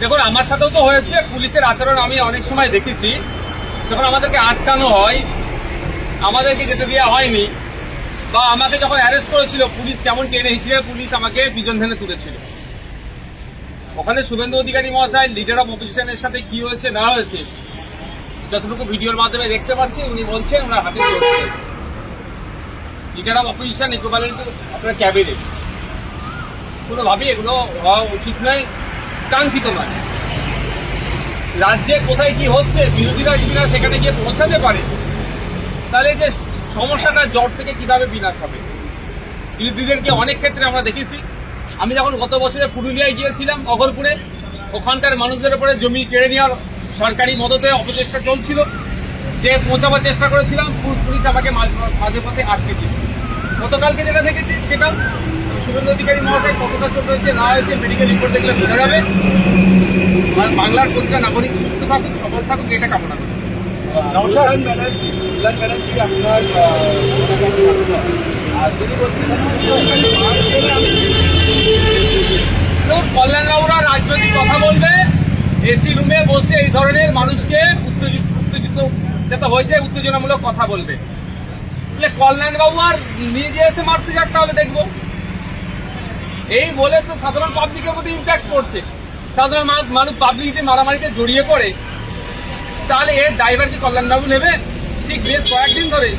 দেখুন, আমার সাথেও তো হয়েছে, পুলিশের আচরণ আমি অনেক সময় দেখেছি। যখন আমাদেরকে আটকানো হয়, আমাদেরকে যেতে দেওয়া হয়নি, বা আমাকে যখন অ্যারেস্ট করেছিল পুলিশ কেমন টেনে হিচড়ে পুলিশ আমাকে পিছন ঠেনে তুলেছিল। ওখানে শুভেন্দু অধিকারী মহাশয় লিডার অফ অপোজিশনের সাথে কি হয়েছে, না হয়েছে, যতটুকু ভিডিওর মাধ্যমে দেখতে পাচ্ছি, উনি বলছেন ওনার হাতে লিডার অফ অপোজিশন ইকুইভ্যালেন্ট আপনার ক্যাবিনেট কোনোভাবেই এগুলো হওয়া উচিত নয়, কাঙ্ক্ষিত নয়। রাজ্যে কোথায় কি হচ্ছে, বিরোধীরা যদি না সেখানে গিয়ে পৌঁছাতে পারে, তাহলে যে সমস্যাটা জ্বর থেকে কীভাবে বিনাশ হবে? বিরোধীদেরকে অনেক ক্ষেত্রে আমরা দেখেছি আমি যখন গত বছরে পুরুলিয়ায় গিয়েছিলাম অগরপুরে ওখানকার মানুষদের উপরে জমি কেড়ে নেওয়ার সরকারি মদতে অপচেষ্টা চলছিল। যে পৌঁছাবার চেষ্টা করেছিলাম পুলিশ আমাকে মাঝ- পথে আটকে দিল গতকালকে যেটা দেখেছি, সেটা শুভেন্দু অধিকারী মহাশয় কতটা চোট হয়েছে না হয়েছে মেডিকেল রিপোর্ট দেখলে বোঝা যাবে। আর বাংলার প্রতিটা নাগরিক সুস্থ থাকুক, সবল থাকুক, এটা কামনা করি। নমস্কার ব্যানার্জি ব্যানার্জি, আপনার কল্যাণবাবুরা রাজনৈতিক কথা বলবে এসি রুমে বসে এই ধরনের মানুষকে উত্তেজিত উত্তেজিত, যেটা হয়েছে, উত্তেজনামূলক কথা বলবে। বলে, কল্যাণবাবু আর নিজে এসে মারতে যাক তাহলে দেখব। এই বলে তো সাধারণ পাবলিকের মধ্যে ইম্প্যাক্ট করছে সাধারণ মানুষ পাবলিকে মারামারিতে জড়িয়ে পড়ে, তাহলে এর ড্রাইভার কি কল্যাণবাবু নেবে? ঠিক বেশ কয়েকদিন ধরে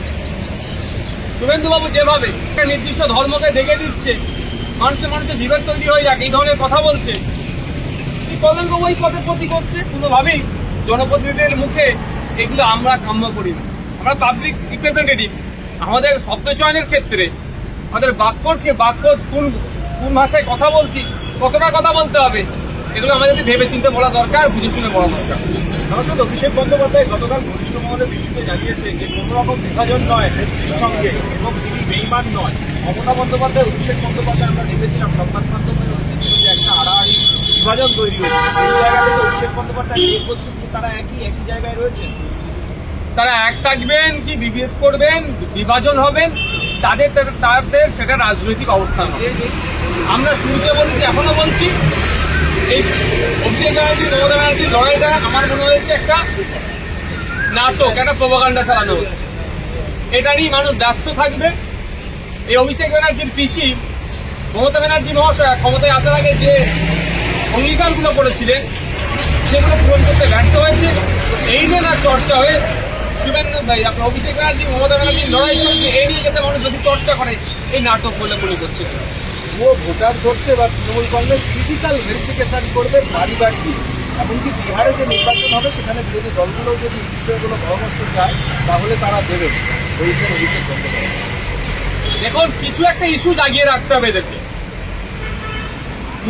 শুভেন্দুবাবু যেভাবে একটা নির্দিষ্ট ধর্মকে দেখে দিচ্ছে মানুষের মানুষের বিভেদ তৈরি হয়ে যাক, এই ধরনের কথা বলছে। এই কল্যাণবাবু এই পথে প্রতি করছে? কোনোভাবেই জনপ্রতিনিধিদের মুখে এগুলো আমরা কাম্য করি না। আমরা পাবলিক রিপ্রেজেন্টেটিভ আমাদের শব্দ চয়নের ক্ষেত্রে, আমাদের বাক্যকে বাক্য কোন কোন ভাষায় কথা বলছি, কতটা কথা বলতে হবে, এগুলো আমাদেরকে ভেবে চিন্তে বলা দরকার বুঝে শুনে বলা দরকার। সাংসদ অভিষেক বন্দ্যোপাধ্যায় গতকাল ঘনিষ্ঠ মহলে বিবৃতি জানিয়েছেন যে কোনো রকম বিভাজন নয় নেত্রীর সঙ্গে, এবং তিনি বেইমান নয়। মমতা বন্দ্যোপাধ্যায়, অভিষেক বন্দ্যোপাধ্যায় আমরা দেখেছিলাম সংবাদ মাধ্যমে একটা আড়াআড়ি বিভাজন তৈরি হয়েছে। সেই জায়গা থেকে অভিষেক বন্দ্যোপাধ্যায় তারা একই একই জায়গায় রয়েছেন তারা এক থাকবেন কি, বিভেদ করবেন, বিভাজন হবেন, তাদের তাদের সেটা রাজনৈতিক অবস্থান আমরা শুরুতে বলেছি, এখনও বলছি এই অভিষেক ব্যানার্জি, মমতা ব্যানার্জির লড়াইটা আমার মনে হয়েছে একটা নাটক, একটা প্রভাকাণ্ডা চালানো হচ্ছে। এটা নিয়ে মানুষ ব্যস্ত থাকবে। এই অভিষেক ব্যানার্জির পিসি মমতা ব্যানার্জি মহাশয় ক্ষমতায় আসার আগে যে অঙ্গীকারগুলো করেছিলেন, সেগুলো পূরণ করতে ব্যর্থ হয়েছে। এই যে না চর্চা হয়ে শুভেন্দু ভাই, আপনার অভিষেক ব্যানার্জি, মমতা ব্যানার্জির লড়াই এই নিয়ে যাতে মানুষ বেশি চর্চা করে, এই নাটক বলে মনে করছে। ও ভোটার ধরতে বা তৃণমূল কংগ্রেস ফিজিক্যাল ভেরিফিকেশন করবে বাড়ি বাড়ি। এমনকি বিহারে যে নির্বাচন হবে, সেখানে বিরোধী দলগুলো যদি বিষয়গুলো পরামর্শ চায়, তাহলে তারা দেবেন বলছেন অভিষেক বন্দ্যোপাধ্যায়। দেখুন, কিছু একটা ইস্যু জাগিয়ে রাখতে হবে এদেরকে।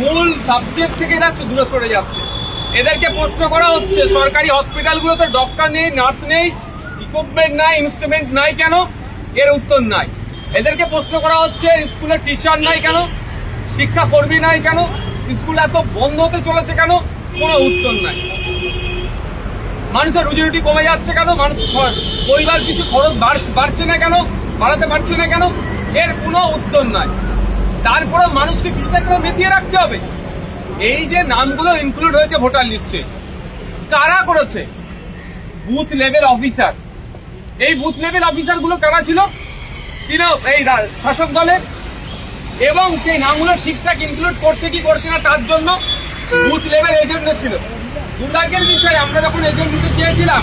মূল সাবজেক্ট থেকে এরা দূরে সরে যাচ্ছে। এদেরকে প্রশ্ন করা হচ্ছে, সরকারি হসপিটালগুলোতে ডক্টর নেই নার্স নেই ইকুইপমেন্ট নাই ইনস্ট্রুমেন্ট নাই কেন? এর উত্তর নাই। এদেরকে প্রশ্ন করা হচ্ছে, স্কুলের টিচার নাই কেন? শিক্ষা কর্মী নাই কেন? স্কুল এত বন্ধ হতে চলেছে কেন? কোনো উত্তর নাই। মানুষের রুজি রুটি কমে যাচ্ছে কেন? মানুষ পরিবার কিছু খরচ বাড়ছে- না কেন? বাড়াতে পারছে না কেন? এর কোনো উত্তর নাই। তারপরে মানুষকে কিছুতে করে মেতিয়ে রাখতে হবে। এই যে নামগুলো ইনক্লুড হয়েছে ভোটার লিস্টে, কারা করেছে? বুথ লেভেল অফিসার এই বুথ লেভেল অফিসারগুলো কারা ছিল? তিনি এই শাসক দলের এবং সেই নামগুলো ঠিকঠাক ইনক্লুড করছে কি করছে না তার জন্য বুথ লেভেল এজেন্টও ছিল। দুর্ভাগ্যের বিষয়, আমরা যখন এজেন্ট দিতে চেয়েছিলাম,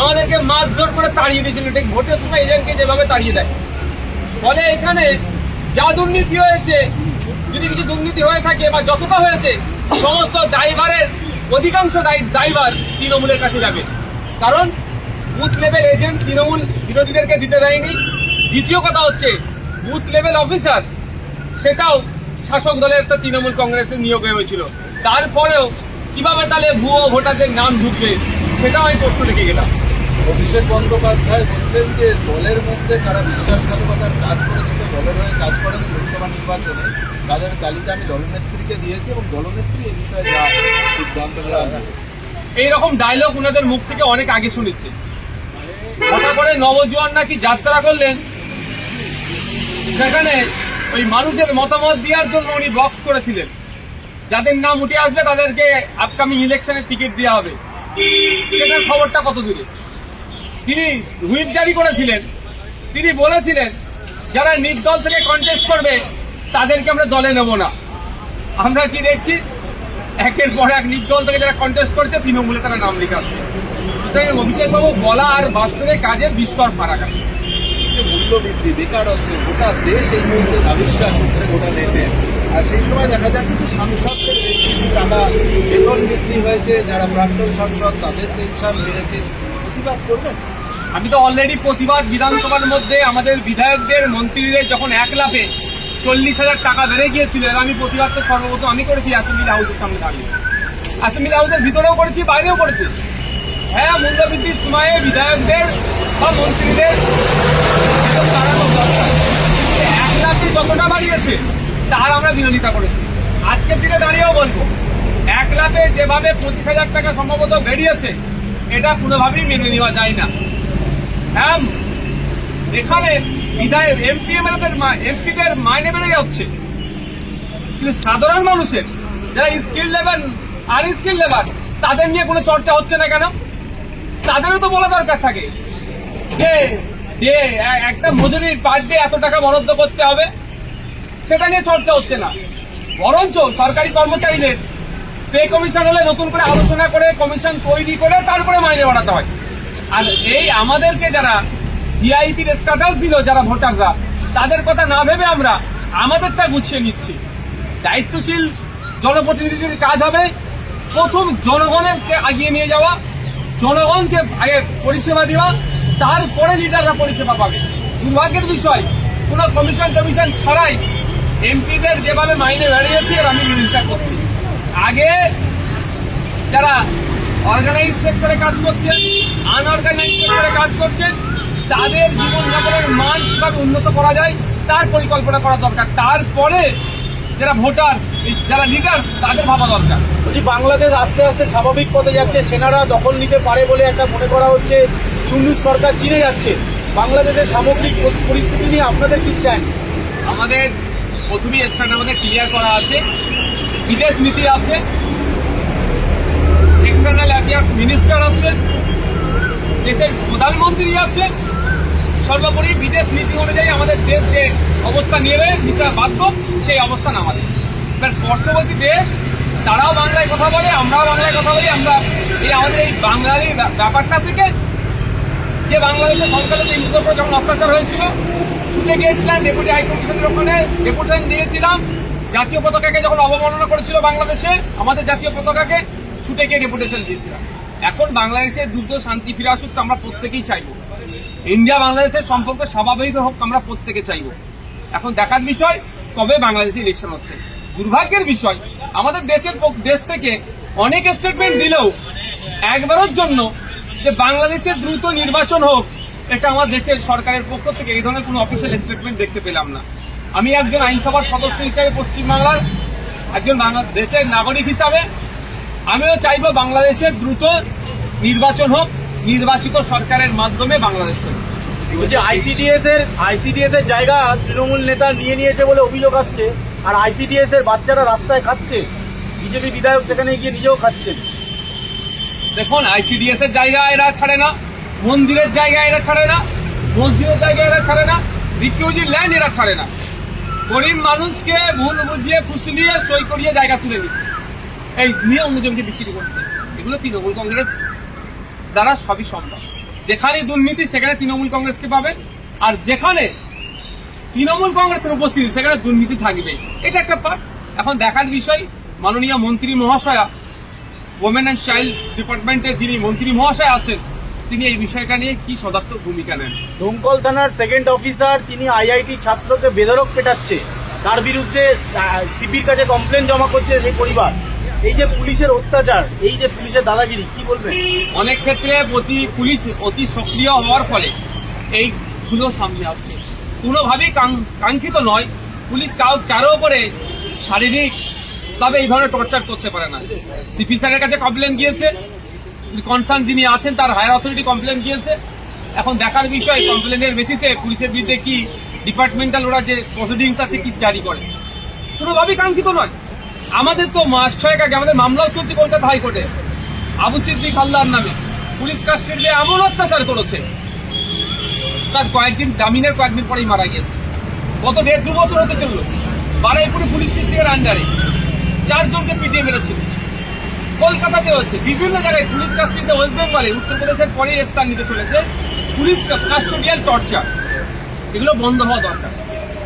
আমাদেরকে মারধর করে তাড়িয়ে দিয়েছিল। ঠিক ভোটের সময় এজেন্টকে যেভাবে তাড়িয়ে দেয়। ফলে এখানে যা দুর্নীতি হয়েছে, যদি কিছু দুর্নীতি হয়ে থাকে বা যতটা হয়েছে, সমস্ত ড্রাইভারের অধিকাংশ ড্রাইভার তৃণমূলের কাছে যাবে। কারণ বুথ লেভেল এজেন্ট তৃণমূল বিরোধীদেরকে দিতে দেয়নি। দ্বিতীয় কথা হচ্ছে বুথ লেভেল অফিসার সেটাও শাসক দলের একটা তৃণমূল কংগ্রেসের নিয়োগে হয়েছিল। তারপরেও কীভাবে তাহলে ভুয়ো ভোটারদের নাম ঢুকবে সেটাও আমি প্রশ্ন রেখে গেলাম। অভিষেক বন্দ্যোপাধ্যায় বলছেন যে দলের মধ্যে কারা বিশ্বাসঘাতকতার কাজ করেছিল দলের হয়ে কাজ করেন লোকসভা নির্বাচনে তাদের তালিকা আমি দলনেত্রীকে দিয়েছি এবং দলনেত্রী এ বিষয়ে যা সিদ্ধান্ত এইরকম ডায়লগ ওনাদের মুখ থেকে অনেক আগে শুনেছি। হঠাৎ করে নবজোয়ান নাকি যাত্রা করলেন সেখানে ওই মানুষের মতামত দেওয়ার জন্য উনি বক্স করেছিলেন। যাদের নাম উঠে আসবে তাদেরকে আপকামিং ইলেকশনের টিকিট দেওয়া হবে। সেটার খবরটা কত দূরে তিনি হুইপ জারি করেছিলেন। তিনি বলেছিলেন, যারা নির্দল থেকে কন্টেস্ট করবে, তাদেরকে আমরা দলে নেব না। আমরা কি দেখছি? একের পর এক নির্দল থেকে যারা কন্টেস্ট করছে, তৃণমূলে তারা নাম লেখাচ্ছে। অভিষেকবাবু বলা আর বাস্তবে কাজের বিস্তর ফারাক আছে। মূল্যবৃদ্ধি, বেকারত্ব, গোটা দেশ এই মুহূর্তে অবিশ্বাস হচ্ছে গোটা দেশে। আর সেই সময় দেখা যাচ্ছে যে সাংসদদের বেশ কিছু টাকা বেতন বৃদ্ধি হয়েছে, যারা প্রাক্তন সাংসদ তাদের পেনশন বেড়েছে। প্রতিবাদ করবেন? আমি তো অলরেডি প্রতিবাদ বিধানসভার মধ্যে আমাদের বিধায়কদের, মন্ত্রীদের যখন এক লাফে চল্লিশ হাজার টাকা বেড়ে গিয়েছিল এর আমি প্রতিবাদ তো সর্বপ্রথম আমি করেছি অ্যাসেম্বলি হাউসের সামনে দাঁড়িয়ে। অ্যাসেম্বলি হাউসের ভিতরেও করেছি, বাইরেও করেছি। হ্যাঁ মূল্যবৃদ্ধির সময়ে বিধায়কদের বা মন্ত্রীদের বাড়িয়েছে আমরা করেছি। আজকের দাঁড়িয়েও বলব এক যেভাবে পঁচিশ হাজার টাকা সম্ভবত বেরিয়েছে, এটা কোনোভাবেই নেওয়া যায় না। হ্যাঁ এখানে মাইনে বেড়ে যাচ্ছে। কিন্তু সাধারণ মানুষের, যারা স্কিল লেভেল আর স্কিল লেভেল তাদের নিয়ে কোনো চর্চা হচ্ছে না কেন? তাদেরও তো বলা দরকার থাকে যে যে একটা মজুরির পার ডে এত টাকা বরাদ্দ করতে হবে, সেটা নিয়ে চর্চা হচ্ছে না। বরঞ্চ সরকারি কর্মচারীদের পে কমিশন হলে নতুন করে আলোচনা করে কমিশন তৈরি করে তারপরে মাইনে বাড়াতে হয়। আর এই আমাদেরকে যারা ভিআইপির স্ট্যাটাস দিল, যারা ভোটাররা, তাদের কথা না ভেবে আমরা আমাদেরটা গুছিয়ে নিচ্ছি। দায়িত্বশীল জনপ্রতিনিধিদের কাজ হবে। প্রথম জনগণেরকে আগিয়ে নিয়ে যাওয়া, জনগণকে আগে পরিষেবা দেওয়া তারপরে লিডাররা পরিষেবা পাবে। দুর্ভাগ্যের বিষয়, কোনো কমিশন টমিশন ছাড়াই এমপিদের যেভাবে মাইনে বেড়িয়েছে, এর আমি বিরোধিতা করছি। আগে যারা অর্গানাইজ সেক্টরে কাজ করছেন আনঅর্গানাইজ সেক্টরে কাজ করছেন, তাদের জীবনযাপনের মান কীভাবে উন্নত করা যায়, তার পরিকল্পনা করা দরকার। তারপরে যারা ভোটার যারা লিডার তাদের ভাবা দরকার। বলছি, বাংলাদেশ আস্তে আস্তে স্বাভাবিক পথে যাচ্ছে। সেনারা দখল নিতে পারে বলে একটা মনে করা হচ্ছে। ইউনুস সরকার চিনে যাচ্ছে। বাংলাদেশের সামগ্রিক পরিস্থিতি নিয়ে আপনাদের কি স্ট্যান্ড আমাদের প্রথমেই স্ট্যান্ড আমাদের ক্লিয়ার করা আছে। বিদেশ নীতি আছে। এক্সটার্নাল অ্যাফেয়ার্স মিনিস্টার আছে। দেশের প্রধানমন্ত্রী আছে। সর্বোপরি বিদেশ নীতি অনুযায়ী আমাদের দেশ যে অবস্থা নেবে নিতে বাধ্য, সেই অবস্থান আমাদের এবার পার্শ্ববর্তী দেশ, তারাও বাংলায় কথা বলে, আমরাও বাংলায় কথা বলি, আমরা এই আমাদের এই বাঙালি ব্যা- ব্যাপারটা থেকে যে বাংলাদেশের সংখ্যালঘু হিন্দুদের উপর যখন অত্যাচার হয়েছিল, ছুটে গিয়েছিলাম ডেপুটি হাইকমিশনের ওখানে, ডেপুটেশন দিয়েছিলাম। জাতীয় পতাকাকে যখন অবমাননা করেছিল বাংলাদেশে, আমাদের জাতীয় পতাকাকে ছুটে গিয়ে ডেপুটেশন দিয়েছিলাম। এখন বাংলাদেশে দ্রুত শান্তি ফিরে আসুক, তো আমরা প্রত্যেকেই চাইব। ইন্ডিয়া বাংলাদেশের সম্পর্ক স্বাভাবিক হোক আমরা প্রত্যেকে চাইব। এখন দেখার বিষয়, কবে বাংলাদেশে ইলেকশন হচ্ছে? দুর্ভাগ্যের বিষয়, আমাদের দেশের দেশ থেকে অনেক স্টেটমেন্ট দিলেও একবারের জন্য যে বাংলাদেশে দ্রুত নির্বাচন হোক, এটা আমার দেশের সরকারের পক্ষ থেকে এই ধরনের কোনো অফিসিয়াল স্টেটমেন্ট দেখতে পেলাম না। আমি একজন আইনসভার সদস্য হিসাবে পশ্চিমবাংলার একজন বাংলাদেশের নাগরিক হিসাবে আমিও চাইব বাংলাদেশের দ্রুত নির্বাচন হোক, নির্বাচিত সরকারের মাধ্যমে বাংলাদেশ বলছি আইসিডিএস এর আইসিডিএস এর জায়গা তৃণমূল নেতা নিয়ে নিয়েছে বলে অভিযোগ আসছে, আর আইসিডিএস এর বাচ্চারা রাস্তায় খাচ্ছে। বিজেপি বিধায়ক সেখানে গিয়ে নিজেও খাচ্ছেন। দেখুন আইসিডিএস এর জায়গা এরা ছাড়ে না, মন্দিরের জায়গা এরা ছাড়ে না, মসজিদের জায়গা এরা ছাড়ে না রিফিউজি ল্যান্ড এরা ছাড়ে না। গরিব মানুষকে ভুল বুঝিয়ে ফুসলিয়ে সই করিয়ে জায়গা তুলে নিচ্ছে। এই নিয়ে অন্য জমিকে বিক্রি করছে। এগুলো তৃণমূল কংগ্রেস দ্বারা সবই সম্ভব। যেখানে দুর্নীতি, সেখানে তৃণমূল কংগ্রেসকে পাবেন। আর যেখানে তৃণমূল কংগ্রেসের উপস্থিতি, সেখানে দুর্নীতি থাকবে। এটা একটা পার্ট। এখন দেখার বিষয়, মাননীয় মন্ত্রী মহাশয়া ওমেন অ্যান্ড চাইল্ড ডিপার্টমেন্টের যিনি মন্ত্রী মহাশয় আছেন তিনি এই বিষয়টা নিয়ে কি সদার্থক ভূমিকা নেন? দমকল থানার সেকেন্ড অফিসার তিনি আইআইটি ছাত্রকে বেধরক পেটাচ্ছে। তার বিরুদ্ধে সিপির কাছে কমপ্লেন জমা করছে সেই পরিবার। এই যে পুলিশের অত্যাচার এই যে পুলিশের দাদাগিরি কি বলবেন? অনেক ক্ষেত্রে অতি পুলিশ অতি সক্রিয় হওয়ার ফলে এইগুলো সামনে আসছে। কোনোভাবেই কাঙ্ক্ষিত নয় পুলিশ কারও উপরে শারীরিক তবে এই ধরনের টর্চার করতে পারে না। সিপি স্যারের কাছে কমপ্লেন গিয়েছে কনসার্ন যিনি আছেন তার হায়ার অথরিটি কমপ্লেন গিয়েছে। এখন দেখার বিষয় কমপ্লেনের বেসিসে পুলিশের বিরুদ্ধে কি ডিপার্টমেন্টাল ওরা যে প্রসিডিংস আছে, কি জারি করে? কোনোভাবেই কাঙ্ক্ষিত নয়। আমাদের তো মাস ছয়েক আগে আমাদের মামলাও চলছে কলকাতা হাইকোর্টে। আবু সিদ্দিক হালদার নামে। পুলিশ কাস্টডিতে এমন অত্যাচার করেছে। তার কয়েকদিন, জামিনের কয়েকদিন পরেই মারা গিয়েছে। গত দেড় দু বছর হতে চলল। বারাইপুরে পুলিশ ডিস্ট্রিক্টের আন্ডারে চারজনকে পিটিয়ে মেরেছিল কলকাতাতে হচ্ছে বিভিন্ন জায়গায় পুলিশ কাস্টডিতে ওয়েস্ট বেঙ্গলে উত্তরপ্রদেশের পরে স্থান নিতে চলেছে পুলিশ কাস্টোডিয়াল টর্চার এগুলো বন্ধ হওয়া দরকার।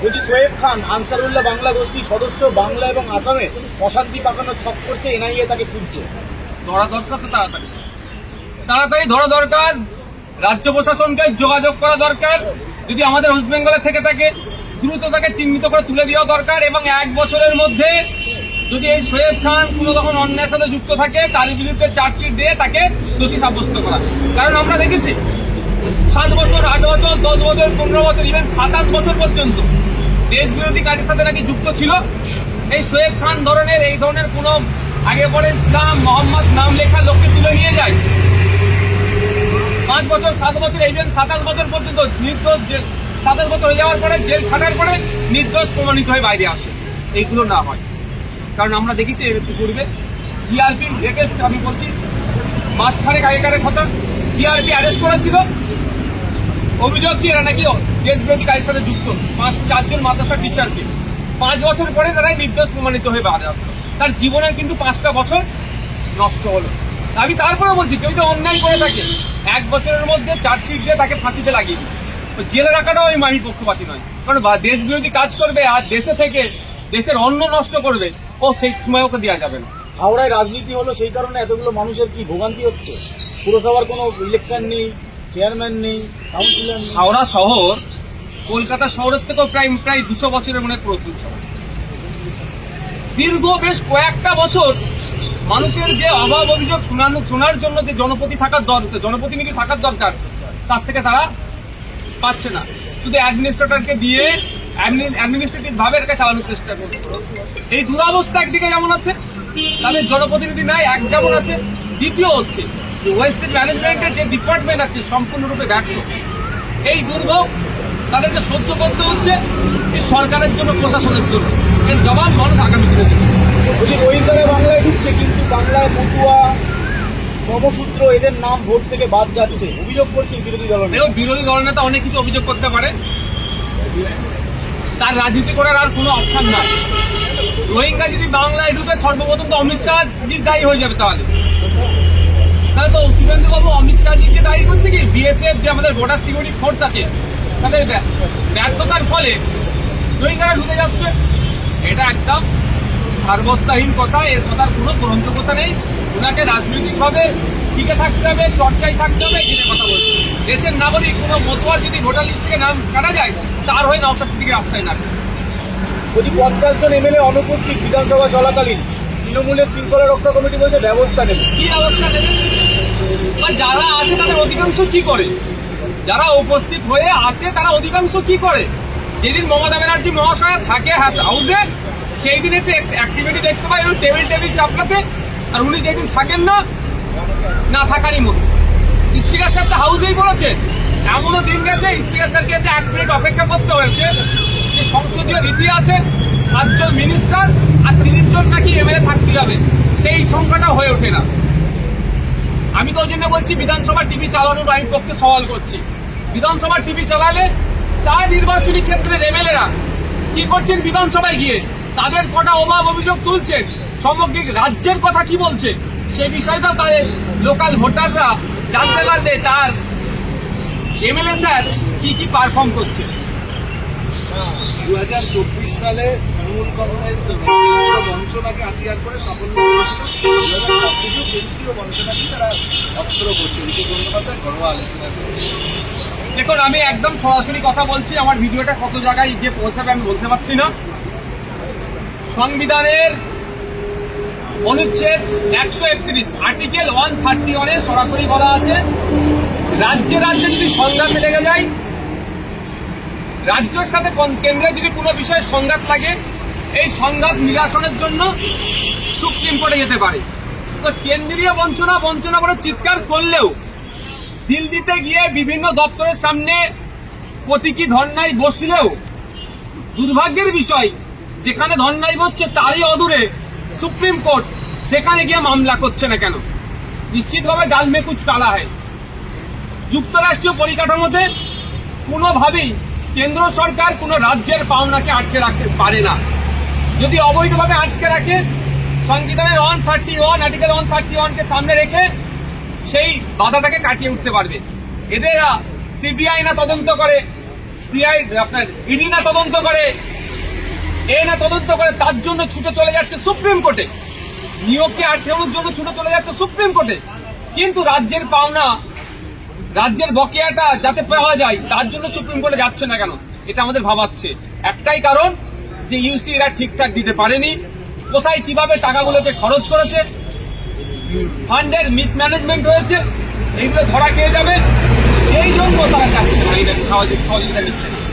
বলছি সোয়েব খান আনসারুল্লাহ বাংলা গোষ্ঠীর সদস্য বাংলা এবং আসামে অশান্তি পাকানোর ছক করছে এনআইএ তাকে খুঁজছে। ধরা দরকার তো তাড়াতাড়ি। তাড়াতাড়ি ধরা দরকার। রাজ্য প্রশাসনকে যোগাযোগ করা দরকার। যদি আমাদের ওয়েস্ট বেঙ্গলে থেকে থাকে দ্রুত তাকে চিহ্নিত করে তুলে দেওয়া দরকার এবং এক বছরের মধ্যে যদি এই শোয়েব খান কোনো তখন অন্যায়ের সাথে যুক্ত থাকে, তার বিরুদ্ধে চার্জশিট দিয়ে তাকে দোষী সাব্যস্ত করা। কারণ আমরা দেখেছি, সাত বছর, আট বছর, দশ বছর, পনেরো বছর ইভেন সাতাশ বছর পর্যন্ত দেশ বিরোধী কাজের সাথে নাকি যুক্ত ছিল। এই শোয়েব খান ধরনের, এই ধরনের কোনো আগে পরে ইসলাম, মোহাম্মদ নাম লেখা লোককে তুলে নিয়ে যায়। পাঁচ বছর, সাত বছর ইভেন সাতাশ বছর পর্যন্ত নির্দোষ সাতাশ বছর হয়ে যাওয়ার পরে জেল খাটার পরে নির্দোষ প্রমাণিত হয়ে বাইরে আসে। এইগুলো না হয়। কারণ আমরা দেখেছি এর পূর্বে জিআরপি লেটেস্ট আমি বলছি, মাস সাড়েক আগেকারের কথা জিআরপি অ্যারেস্ট করা ছিল। অভিযোগ কি, এরা নাকি দেশ বিরোধী কাজের সাথে যুক্ত। পাঁচ চারজন মাদ্রাসা টিচারকে পাঁচ বছর পরে তারা নির্দোষ প্রমাণিত হয়ে বাইরে আসলো। তার জীবনের কিন্তু পাঁচটা বছর নষ্ট হলো। আমি তারপরে বলছি, কেউ তো অন্যায় করে থাকে, এক বছরের মধ্যে চার্জশিট দিয়ে তাকে ফাঁসিতে লাগিয়ে দিই জেলে রাখাটাও আমি আমি পক্ষপাতি নয়। কারণ দেশ বিরোধী কাজ করবে, আর দেশে থেকে দেশের অন্ন নষ্ট করবে ও সেই সময় ওকে দেওয়া যাবে না। হাওড়ায় রাজনীতি হলো সেই কারণে এতগুলো মানুষের কি ভোগান্তি হচ্ছে? পুরসভার কোনো ইলেকশন নেই চেয়ারম্যান নেই কাউন্সিলর নেই। হাওড়া শহর কলকাতা শহরের থেকেও প্রায় প্রায় দুশো বছরের মনে পুরাতন শহর। দীর্ঘ বেশ কয়েকটা বছর মানুষের যে অভাব অভিযোগ শোনানো শোনার জন্য যে জনপতি থাকার দরকার জনপ্রতিনিধি থাকার দরকার তার থেকে তারা পাচ্ছে না। শুধু অ্যাডমিনিস্ট্রেটরকে দিয়ে অ্যাডমিনিস্ট্রেটিভ ভাবে এটাকে চালানোর চেষ্টা করছে এই দুরাবস্থা একদিকে যেমন আছে? তাদের জনপ্রতিনিধি নাই এক যেমন আছে দ্বিতীয় হচ্ছে যে ওয়েস্টেজ ম্যানেজমেন্টের যে ডিপার্টমেন্ট আছে সম্পূর্ণরূপে ব্যর্থ। এই দুর্ভোগ তাদেরকে সহ্য করতে হচ্ছে এই সরকারের জন্য প্রশাসনের জন্য। এর জবাব মানুষ আগামী দিনে দেবে। রোহিঙ্গারা বাংলায় ঢুকছে কিন্তু বাংলায় মতুয়া কর্মসূত্র এদের নাম ভোট থেকে বাদ যাচ্ছে। অভিযোগ করছে বিরোধী দল বিরোধী দলনেতা অনেক কিছু অভিযোগ করতে পারে। তার রাজনীতি করার আর কোনো অপশন নাই। রোহিঙ্গা যদি বাংলায় ঢুকে সর্বপ্রথম তো অমিত শাহ জি দায়ী হয়ে যাবে তাহলে। তাহলে তো শুভেন্দু বাবু অমিত শাহজিকে দায়ী করছে কি? বিএসএফ যে আমাদের বর্ডার সিকিউরিটি ফোর্স আছে, তাদের ব্য- ব্যর্থতার ফলে রোহিঙ্গারা ঢুকে যাচ্ছে। এটা একদম সার্বত্যাহীন কথা, এর কথার কোনো গ্রন্থকতা নেই। ওনাকে রাজনৈতিকভাবে টিকে থাকতে হবে, চর্চায় থাকতে হবে এখানে কথা বলছি। দেশের নাগরিক কোনো মতোয়ার যদি ভোটার লিস্ট থেকে নাম কাটা যায় তার হয়ে নওশাদ সিদ্দিকি রাস্তায় নামে। যদি পঞ্চাশ জন এমএলএ অনুপস্থিত বিধানসভা চলাকালীন তৃণমূলের শৃঙ্খলা রক্ষা কমিটি বলছে ব্যবস্থা নেবে। কি ব্যবস্থা নেবে? যারা আছে তাদের অধিকাংশ কি করে? যারা উপস্থিত হয়ে আছে তারা অধিকাংশ কি করে? যেদিন মমতা ব্যানার্জি মহাশয় থাকে হাউসে সেই দিন একটু অ্যাক্টিভিটি দেখতে পাই টেবিল টেবিল চাপড়াতে আর উনি যেদিন থাকেন না না থাকারই মতো। স্পিকার স্যার তো হাউসেই বলেছে। এমনও দিন গেছে, স্পিকার স্যারকে এসে এক মিনিট অপেক্ষা করতে হয়েছে। যে সংসদীয় রীতি আছে, সাতজন মিনিস্টার আর তিরিশ জন নাকি এমএলএ থাকতে হবে। সেই সংখ্যাটা হয়ে ওঠে না। আমি তো ওই জন্য বলছি বিধানসভা টিভি চালানোর আমি পক্ষে সওয়াল করছি। বিধানসভা টিভি চালালে তার নির্বাচনী ক্ষেত্রে এমএলএরা কি করছেন বিধানসভায় গিয়ে? তাদের কটা অভাব অভিযোগ তুলছেন? সামগ্রিক রাজ্যের কথা কি বলছে? সেই বিষয়টা তাদের লোকাল ভোটাররা জানতে পারবে তার এমএলএ স্যার কি কি পারফর্ম করছে। দু হাজার চব্বিশ সালে তৃণমূল কংগ্রেস বঞ্চনাকে হাতিয়ার করে সাফল্য দু হাজার কেন্দ্রীয় বঞ্চনাকে তারা অস্ত্র করছে। অভিষেক বন্দ্যোপাধ্যায় ঘরোয়া আলোচনা দেখুন আমি একদম সরাসরি কথা বলছি আমার ভিডিওটা কত জায়গায় গিয়ে পৌঁছাবে আমি বলতে পারছি না। সংবিধানের অনুচ্ছেদ একশো একত্রিশ আর্টিকেল ওয়ান থার্টি ওয়ানে সরাসরি বলা আছে, রাজ্যে রাজ্যে যদি সংঘাতে লেগে যায়, রাজ্যের সাথে কেন্দ্রে যদি কোনো বিষয়ে সংঘাত থাকে, এই সংঘাত নিরাসনের জন্য সুপ্রিম কোর্টে যেতে পারে। তো কেন্দ্রীয় বঞ্চনা বঞ্চনা করে চিৎকার করলেও দিল্লিতে গিয়ে বিভিন্ন দপ্তরের সামনে প্রতীকী ধর্নায় বসলেও দুর্ভাগ্যের বিষয়, যেখানে ধর্নায় বসছে তারই অদূরে সুপ্রিম কোর্ট, সেখানে গিয়ে মামলা করছে না কেন? নিশ্চিতভাবে ডাল মে কুচ কালা হয়। যুক্তরাষ্ট্রীয় পরিকাঠামোতে কোনোভাবেই কেন্দ্র সরকার কোনো রাজ্যের পাওনাকে আটকে রাখতে পারে না। যদি অবৈধভাবে আটকে রাখে, সংবিধানের one thirty one, article one thirty ওয়ানকে সামনে রেখে সেই বাধাটাকে কাটিয়ে উঠতে পারবে। এদের সিবিআই না তদন্ত করে, সিআই আপনার ইডি না তদন্ত করে এ না তদন্ত করে তার জন্য ছুটে চলে যাচ্ছে সুপ্রিম কোর্টে। নিয়োগকে আটকানোর জন্য ছুটে চলে যাচ্ছে সুপ্রিম কোর্টে। কিন্তু রাজ্যের পাওনা, রাজ্যের বকেয়াটা যাতে পাওয়া যায়, তার জন্য সুপ্রিম কোর্টে যাচ্ছে না কেন? এটা আমাদের ভাবাচ্ছে। একটাই কারণ যে ইউসি এরা ঠিকঠাক দিতে পারেনি। কোথায়, কীভাবে টাকাগুলোকে খরচ করেছে? ফান্ডের মিসম্যানেজমেন্ট হয়েছে। এইগুলো ধরা খেয়ে যাবে। সেই জন্য তারা চাচ্ছে না। এটা সহযোগিতা নিচ্ছে।